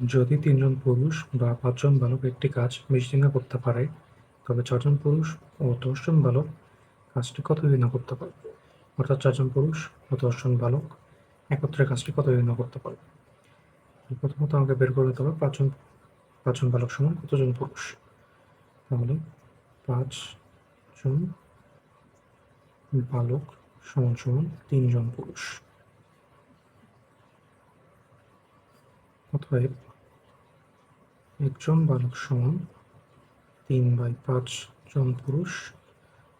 যদি তিনজন পুরুষ বা পাঁচজন বালক একটি কাজ বিশ দিনে করতে পারে, তবে ছজন পুরুষ ও দশজন বালক কাজটি কত দিনে করতে পারবে অর্থাৎ চারজন পুরুষ ও দশজন বালক একত্রে কাজটি কত দিনে করতে পারবে প্রথমত আমাকে বের করে দিতে হবে পাঁচজন পাঁচজন বালক সমান কতজন পুরুষ? তাহলে পাঁচজন বালক সমান সমান তিনজন পুরুষ। অতএব একজন বালক সমান তিন বাই পাঁচ জন পুরুষ।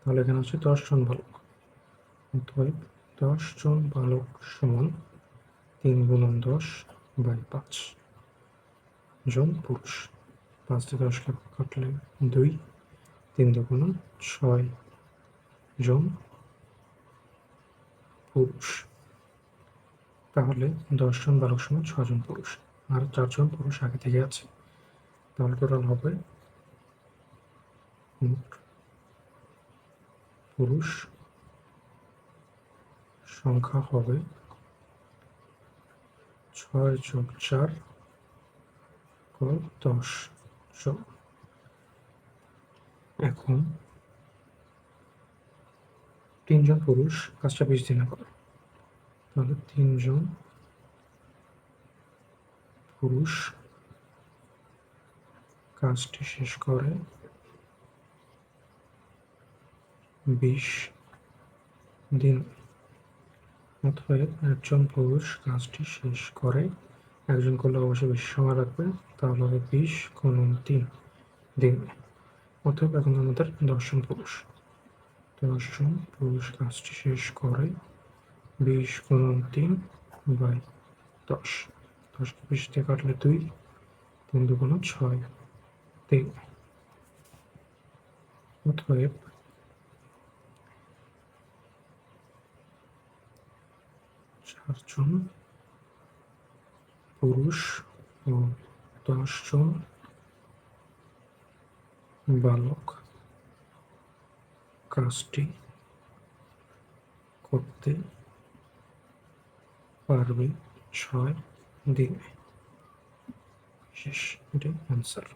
তাহলে এখানে আছে দশ জন বালক। অতএব দশ জন বালক সমান তিন গুণন দশ বাই পাঁচ জন পুরুষ। পাঁচ থেকে দশকে কাটলে দুই, তিন দুগুণ ছয় জন পুরুষ। তাহলে দশজন বালক সমান ছজন পুরুষ। আর চারজন পুরুষ আগে থেকে আছে। তাহলে টোটাল হবে। পুরুষ সংখ্যা হবে ছয় যোগ চার দশ। জন এখন তিনজন পুরুষ কাজটা বিশ দিনে করে তাহলে তিনজন পুরুষ কাজটি শেষ করে। বিশ দিন অতএব একজন পুরুষ কাজটি শেষ করে। একজন করলে অবশ্যই বেশি সময় লাগবে। তাহলে হবে বিশ গুণন তিন দিন। অতএব এখন আমাদের দশজন পুরুষ। দশজন পুরুষ কাজটি শেষ করে বিশ গুণন তিন বাই দশ। দশকে বিশ দিয়ে কাটলে দুই, তিন দুগুণ ছয়। তিন অতএব চারজন পুরুষ ও দশজন বালক কাজটি করতে পারবে ছয় দিনে। শেষ এটাই অ্যান্সার